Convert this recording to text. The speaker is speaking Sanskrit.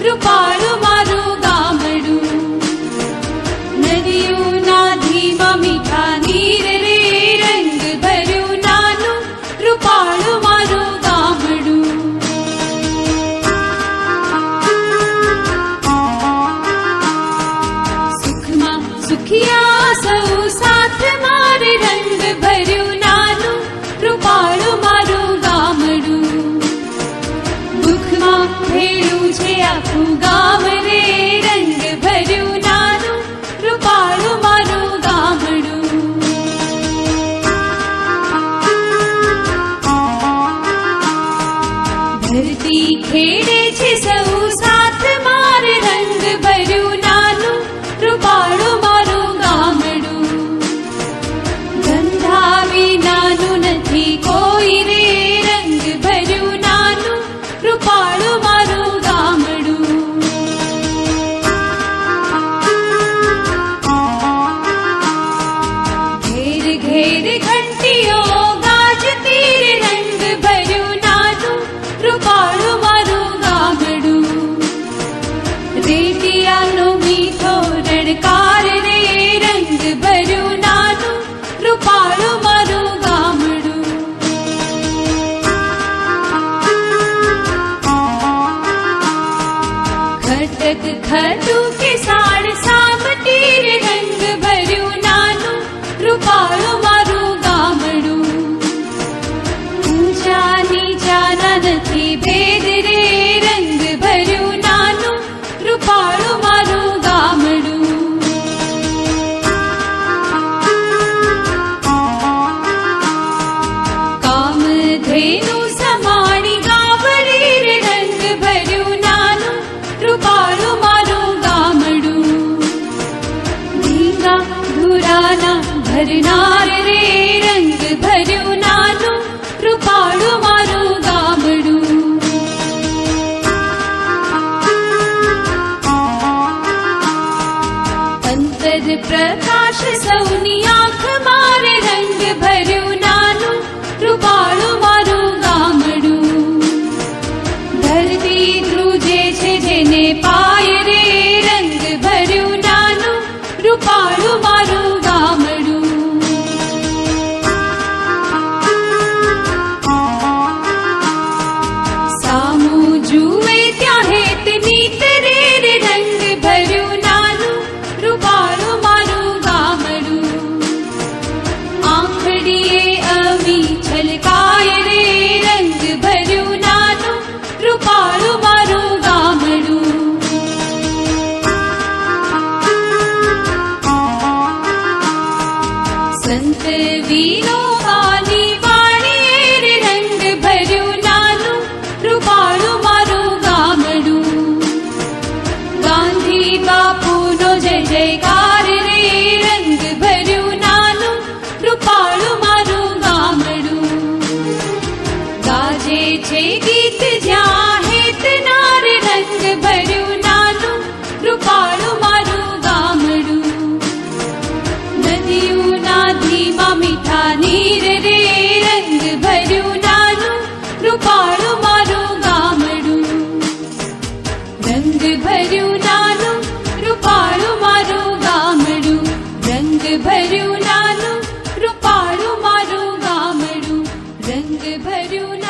próprio. mi जग खतु किसाण साम तीर रंग भरियो नानु रुपाळो मारो गामडू। ऊंचा नीचा नथी भेद रे रंग भरियो नानु रुपाळो मारो गामडू। काम धेनु प्रकाश सौनी आँख मारे रंग भरू सौनि आरवाणु मारू गामडू। धरती ध्रुजे छे जेने पा મીઠા નીર રે રંગ ભર્યું નાનું રૂપાળું મારું ગામડું રંગ ભર્યું નાનું રૂપાળું મારું ગામડું રંગ ભર્યું નાનું રૂપાળું મારું ગામડું રંગ ભર્યું